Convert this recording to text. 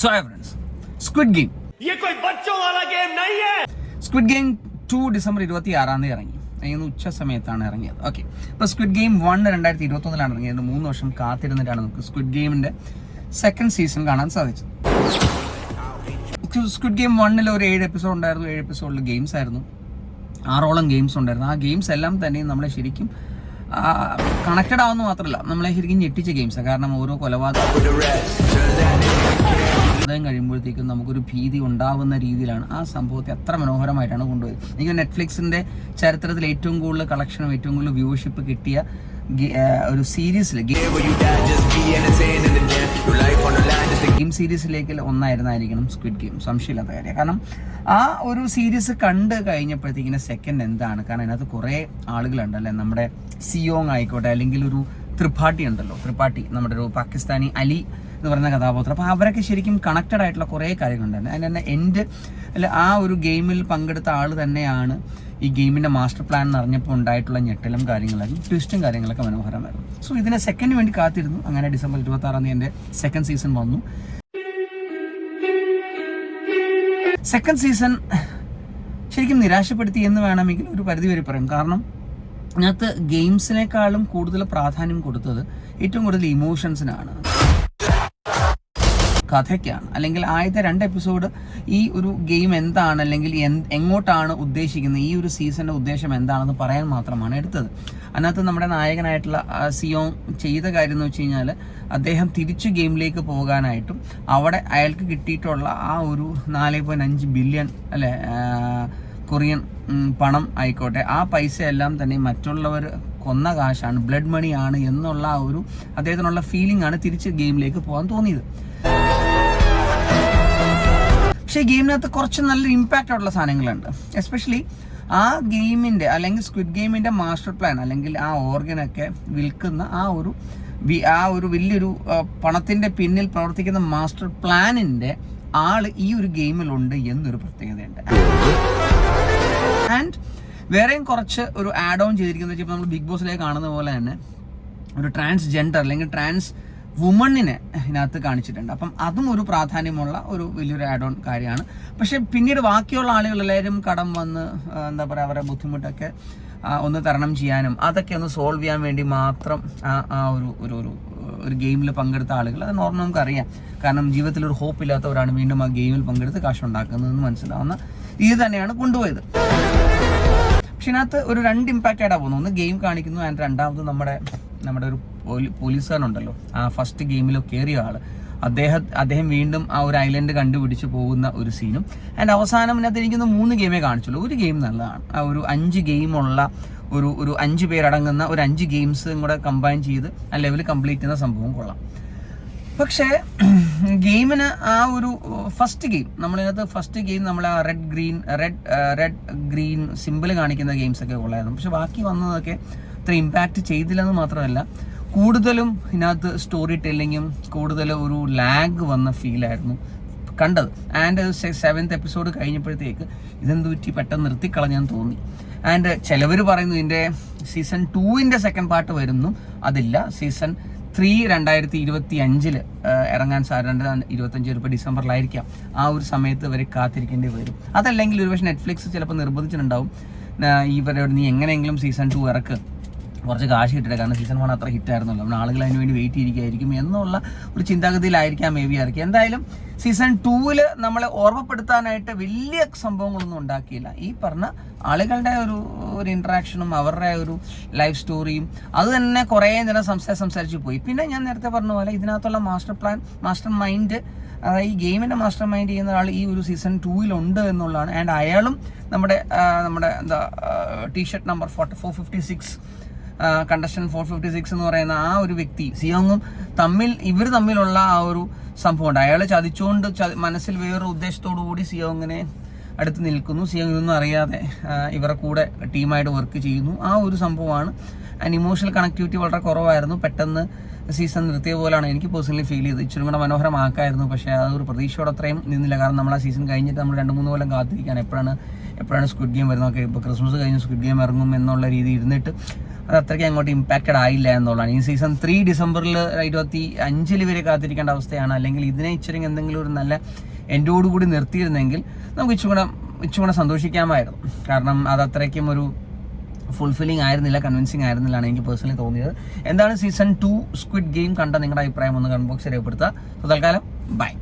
Sorry friends squid game ये so hi friends squid game squid game two December ഇരുപത്തി ആറാം തീയതി ഇറങ്ങി. അതിന് ഉച്ച സമയത്താണ് ഇറങ്ങിയത്. ഓക്കെ അപ്പോൾ സ്ക്വിഡ് ഗെയിം വൺ രണ്ടായിരത്തി ഇരുപത്തി ഒന്നിലാണ് ഇറങ്ങിയത് മൂന്ന് വർഷം കാത്തിരുന്നിട്ടാണ് നമുക്ക് സ്ക്വിഡ് ഗെയിമിന്റെ സെക്കൻഡ് സീസൺ കാണാൻ സാധിച്ചത്. സ്ക്വിഡ് ഗെയിം വണ്ണിൽ ഒരു ഏഴ് എപ്പിസോഡ് ഉണ്ടായിരുന്നു. ഏഴ് എപ്പിസോഡിൽ ഗെയിംസ് ആയിരുന്നു. ആറോളം ഗെയിംസ് ഉണ്ടായിരുന്നു. ആ ഗെയിംസ് എല്ലാം തന്നെ നമ്മളെ ശരിക്കും കണക്റ്റഡ് ആവുന്ന മാത്രമല്ല നമ്മളെ ശരിക്കും ഞെട്ടിച്ച ഗെയിംസാണ് കാരണം ഓരോ കൊലപാതകം കൊലപാതകം കഴിയുമ്പോഴത്തേക്കും നമുക്കൊരു ഭീതി ഉണ്ടാവുന്ന രീതിയിലാണ് ആ സംഭവത്തെ അത്ര മനോഹരമായിട്ടാണ് കൊണ്ടുപോയത്. എനിക്ക് നെറ്റ്ഫ്ലിക്സിന്റെ ചരിത്രത്തിൽ ഏറ്റവും കൂടുതൽ കളക്ഷനും ഏറ്റവും കൂടുതൽ വ്യൂഷിപ്പ് കിട്ടിയ ഒരു സീരീസിൽ ഗെയിം സീരീസിലേക്ക് ഒന്നായിരുന്നായിരിക്കണം സ്ക്വിഡ് ഗെയിം സംശയമില്ലാത്ത കാര്യം. കാരണം ആ ഒരു സീരീസ് കണ്ട് കഴിഞ്ഞപ്പോഴത്തേക്കിന് സെക്കൻഡ് എന്താണ്? കാരണം അതിനകത്ത് കുറേ ആളുകളുണ്ട് അല്ലെ? നമ്മുടെ സിയോങ് ആയിക്കോട്ടെ അല്ലെങ്കിൽ ഒരു ത്രിപാഠി ഉണ്ടല്ലോ. ത്രിപാഠി നമ്മുടെ ഒരു പാകിസ്ഥാനി അലി എന്ന് പറയുന്ന കഥാപാത്രം. അപ്പോൾ അവരൊക്കെ ശരിക്കും കണക്റ്റഡ് ആയിട്ടുള്ള കുറേ കാര്യങ്ങളുണ്ടായിരുന്നു. അതിന് തന്നെ എന്റെ അല്ല ആ ഒരു ഗെയിമിൽ പങ്കെടുത്ത ആൾ തന്നെയാണ് ഈ ഗെയിമിന്റെ മാസ്റ്റർ പ്ലാൻ എന്ന് അറിഞ്ഞപ്പോൾ ഉണ്ടായിട്ടുള്ള ഞെട്ടലും കാര്യങ്ങളായിരുന്നു ട്വിസ്റ്റും കാര്യങ്ങളൊക്കെ മനോഹരമായിരുന്നു. സോ ഇതിനെ സെക്കൻഡ് വേണ്ടി കാത്തിരുന്നു. അങ്ങനെ ഡിസംബർ ഇരുപത്തി ആറാം തീയതി എന്റെ സെക്കൻഡ് സീസൺ വന്നു. സെക്കൻഡ് സീസൺ ശരിക്കും നിരാശപ്പെടുത്തി എന്ന് വേണമെങ്കിൽ ഒരു പരിധി വരെ പറയും. കാരണം അതിനകത്ത് ഗെയിംസിനേക്കാളും കൂടുതൽ പ്രാധാന്യം കൊടുത്തത് ഏറ്റവും കൂടുതൽ ഇമോഷൻസിനാണ് കഥയ്ക്കാണ്. അല്ലെങ്കിൽ ആദ്യത്തെ രണ്ട് എപ്പിസോഡ് ഈ ഒരു ഗെയിം എന്താണ് അല്ലെങ്കിൽ എങ്ങോട്ടാണ് ഉദ്ദേശിക്കുന്നത് ഈ ഒരു സീസണിന്റെ ഉദ്ദേശം എന്താണെന്ന് പറയാൻ മാത്രമാണ് എടുത്തത്. അതിനകത്ത് നമ്മുടെ നായകനായിട്ടുള്ള സിയോ സിയോങ് ചെയ്ത കാര്യം എന്ന് വെച്ച് കഴിഞ്ഞാൽ അദ്ദേഹം തിരിച്ച് ഗെയിമിലേക്ക് പോകാനായിട്ടും അവിടെ അയാൾക്ക് കിട്ടിയിട്ടുള്ള ആ ഒരു നാല് പോയിന്റ് അഞ്ച് ബില്യൺ അല്ലേ കൊറിയൻ പണം ആയിക്കോട്ടെ ആ പൈസ എല്ലാം തന്നെ മറ്റുള്ളവർ കൊന്ന കാശാണ് ബ്ലഡ് മണിയാണ് എന്നുള്ള ഒരു അദ്ദേഹത്തിനുള്ള ഫീലിംഗ് ആണ് തിരിച്ച് ഗെയിമിലേക്ക് പോകാൻ തോന്നിയത്. പക്ഷേ ഗെയിമിനകത്ത് കുറച്ച് നല്ലൊരു ഇമ്പാക്റ്റ് ഉള്ള സാധനങ്ങളുണ്ട്. എസ്പെഷ്യലി ആ ഗെയിമിന്റെ അല്ലെങ്കിൽ സ്ക്വിഡ് ഗെയിമിന്റെ മാസ്റ്റർ പ്ലാൻ അല്ലെങ്കിൽ ആ ഓർഗനൊക്കെ വിൽക്കുന്ന ആ ഒരു ആ ഒരു വലിയൊരു പണത്തിന്റെ പിന്നിൽ പ്രവർത്തിക്കുന്ന മാസ്റ്റർ പ്ലാനിന്റെ ആൾ ഈ ഒരു ഗെയിമിലുണ്ട് എന്നൊരു പ്രത്യേകതയുണ്ട്. ആൻഡ് വേറെയും കുറച്ച് ഒരു ആഡ് ഓൺ ചെയ്തിരിക്കുന്നത് നമ്മൾ ബിഗ് ബോസിലേക്ക് കാണുന്ന പോലെ തന്നെ ഒരു ട്രാൻസ്ജെൻഡർ അല്ലെങ്കിൽ ട്രാൻസ് വുമണിനെ ഇതിനകത്ത് കാണിച്ചിട്ടുണ്ട്. അപ്പം അതും ഒരു പ്രാധാന്യമുള്ള ഒരു വലിയൊരു ആഡ് ഓൺ കാര്യമാണ്. പക്ഷേ പിന്നീട് ബാക്കിയുള്ള ആളുകൾ എല്ലാവരും കടം വന്ന് എന്താ പറയുക അവരുടെ ബുദ്ധിമുട്ടൊക്കെ ഒന്ന് തരണം ചെയ്യാനും അതൊക്കെ ഒന്ന് സോൾവ് ചെയ്യാൻ വേണ്ടി മാത്രം ആ ആ ഒരു ഒരു ഒരു ഒരു ഗെയിമിൽ പങ്കെടുത്ത ആളുകൾ. അത് നോർമൽ നമുക്കറിയാം കാരണം ജീവിതത്തിൽ ഒരു ഹോപ്പ് ഇല്ലാത്തവരാണ് വീണ്ടും ആ ഗെയിമിൽ പങ്കെടുത്ത് കാശുണ്ടാക്കുന്നതെന്ന് മനസ്സിലാവുന്ന രീതി തന്നെയാണ് കൊണ്ടുപോയത്. പക്ഷെ ഇതിനകത്ത് ഒരു രണ്ട് ഇമ്പാക്റ്റ് ആയിട്ടാണ് പോകുന്നത്. ഒന്ന് ഗെയിം കാണിക്കുന്നു ആൻഡ് രണ്ടാമത് നമ്മുടെ നമ്മുടെ ഒരു പോലീസുകാരുണ്ടല്ലോ ആ ഫസ്റ്റ് ഗെയിമിലോ കയറിയ ആൾ. അദ്ദേഹം അദ്ദേഹം വീണ്ടും ആ ഒരു ഐലൻഡ് കണ്ടുപിടിച്ച് പോകുന്ന ഒരു സീനും ആൻഡ് അവസാനം അതിനകത്ത് എനിക്കൊന്ന് മൂന്ന് ഗെയിമേ കാണിച്ചുള്ളൂ. ഒരു ഗെയിം നല്ലതാണ്. ആ ഒരു അഞ്ച് ഗെയിമുള്ള ഒരു ഒരു അഞ്ച് പേരടങ്ങുന്ന ഒരു അഞ്ച് ഗെയിംസ് കൂടെ കമ്പൈൻ ചെയ്ത് ആ ലെവൽ കംപ്ലീറ്റ് ചെയ്യുന്ന സംഭവം കൊള്ളാം. പക്ഷേ ഗെയിമിന് ആ ഒരു ഫസ്റ്റ് ഗെയിം നമ്മളിതിനകത്ത് ഫസ്റ്റ് ഗെയിം നമ്മൾ ആ red green red red green simple കാണിക്കുന്ന ഗെയിംസ് ഒക്കെ ഉള്ളായിരുന്നു പക്ഷെ ബാക്കി വന്നതൊക്കെ അത്ര ഇമ്പാക്റ്റ് ചെയ്തില്ലെന്ന് മാത്രമല്ല കൂടുതലും ഇതിനകത്ത് സ്റ്റോറി ടെല്ലിങ്ങും കൂടുതൽ ഒരു ലാഗ് വന്ന ഫീലായിരുന്നു കണ്ടത്. ആൻഡ് സെവൻത്ത് എപ്പിസോഡ് കഴിഞ്ഞപ്പോഴത്തേക്ക് ഇതെന്ത് പറ്റി? പെട്ടെന്ന് നിർത്തിക്കളഞ്ഞെന്ന് തോന്നി. ആൻഡ് ചിലവർ പറയുന്നു ഇതിന്റെ സീസൺ ടൂവിന്റെ സെക്കൻഡ് പാർട്ട് വരുന്നു. അതില്ല. സീസൺ ത്രീ രണ്ടായിരത്തി ഇരുപത്തി അഞ്ചിൽ ഇറങ്ങാൻ സാധ്യത ഇരുപത്തഞ്ച് ചിലപ്പോൾ ഡിസംബറിലായിരിക്കാം. ആ ഒരു സമയത്ത് വരെ കാത്തിരിക്കേണ്ടി വരും. അതല്ലെങ്കിൽ ഒരുപക്ഷെ നെറ്റ്ഫ്ലിക്സ് ചിലപ്പോൾ നിർബന്ധിച്ചിട്ടുണ്ടാവും. ഇവരോട് നീ എങ്ങനെയെങ്കിലും സീസൺ ടു ഇറക്ക്. കുറച്ച് കാശ് കിട്ടട്ടെ കാരണം സീസൺ വൺ അത്ര ഹിറ്റ് ആയിരുന്നല്ലോ. നമ്മൾ ആളുകൾ അതിന് വേണ്ടി വെയിറ്റ് ചെയ്തിരിക്കുകയായിരിക്കും എന്നുള്ള ഒരു ചിന്താഗതിയിലായിരിക്കാം മേ ബി ഇറക്കി എന്തായാലും സീസൺ ടൂവിൽ നമ്മളെ ഓർമ്മപ്പെടുത്താനായിട്ട് വലിയ സംഭവങ്ങളൊന്നും ഉണ്ടാക്കിയില്ല. ഈ പറഞ്ഞ ആളുകളുടെ ഒരു ഒരു ഇൻട്രാക്ഷനും അവരുടെ ഒരു ലൈഫ് സ്റ്റോറിയും അത് തന്നെ കുറേ നേരം സംസാരിച്ച് സംസാരിച്ച് പോയി. പിന്നെ ഞാൻ നേരത്തെ പറഞ്ഞ പോലെ ഇതിനകത്തുള്ള മാസ്റ്റർ പ്ലാൻ മാസ്റ്റർ മൈൻഡ് അതായത് ഈ ഗെയിമിന്റെ മാസ്റ്റർ മൈൻഡ് ചെയ്യുന്ന ആൾ ഈ ഒരു സീസൺ ടൂവിലുണ്ട് എന്നുള്ളതാണ്. ആൻഡ് അയാളും നമ്മുടെ നമ്മുടെ എന്താ t shirt number forty four fifty six contestant four fifty six എന്ന് പറയുന്ന ആ ഒരു വ്യക്തി സിയോങ്ങും തമ്മിൽ ഇവർ തമ്മിലുള്ള ആ ഒരു സംഭവമുണ്ട്. അയാൾ ചതിച്ചുകൊണ്ട് മനസ്സിൽ വേറൊരു ഉദ്ദേശത്തോടു കൂടി സിയോങ്ങിനെ അടുത്ത് നിൽക്കുന്നു. സിയോങ് ഇതൊന്നും അറിയാതെ ഇവരുടെ കൂടെ ടീമായിട്ട് വർക്ക് ചെയ്യുന്നു. ആ ഒരു സംഭവമാണ്. ആൻഡ് ഇമോഷണൽ കണക്ടിവിറ്റി വളരെ കുറവായിരുന്നു. പെട്ടെന്ന് സീസൺ നിർത്തിയ പോലാണ് എനിക്ക് പേഴ്സണലി ഫീൽ ചെയ്തത്. ഇച്ചിരി കൂടെ മനോഹരമാക്കായിരുന്നു. പക്ഷേ അതൊരു പ്രതീക്ഷയോടെ അത്രയും നിന്നില്ല. കാരണം നമ്മൾ ആ സീസൺ കഴിഞ്ഞിട്ട് നമ്മൾ രണ്ട് മൂന്ന് കൊല്ലം കാത്തിരിക്കുകയാണ്. എപ്പോഴാണ് എപ്പോഴാണ് സ്ക്വിഡ് ഗെയിം വരുന്നത്? ഓക്കെ ഇപ്പോൾ ക്രിസ്മസ് കഴിഞ്ഞ് സ്ക്വിഡ് ഗെയിം ഇറങ്ങും എന്നുള്ള രീതി ഇരുന്നിട്ട് അത് അത്രയ്ക്ക് അങ്ങോട്ട് ഇമ്പാക്റ്റഡ് ആയില്ല എന്നുള്ളതാണ്. ഈ സീസൺ ത്രീ ഡിസംബറിൽ ഇരുപത്തി അഞ്ചിൽ വരെ കാത്തിരിക്കേണ്ട അവസ്ഥയാണ്. അല്ലെങ്കിൽ ഇതിനെ ഇച്ചിരി എന്തെങ്കിലും ഒരു നല്ല എൻഡോടുകൂടി നിർത്തിയിരുന്നെങ്കിൽ നമുക്ക് ഇച്ചുകൂടെ ഇച്ചുകൂടെ സന്തോഷിക്കാമായിരുന്നു. കാരണം അത് അത്രയ്ക്കും ഒരു ഫുൾഫില്ലിംഗ് ആയിരുന്നില്ല കൺവിൻസിങ് ആയിരുന്നില്ലാണ് എനിക്ക് പേഴ്സണലി തോന്നിയത്. എന്താണ് സീസൺ ടു സ്ക്വിഡ് ഗെയിം കണ്ട നിങ്ങളുടെ അഭിപ്രായം ഒന്ന് കമന്റ് ബോക്സിൽ രേഖപ്പെടുത്തുക. തൽക്കാലം ബൈ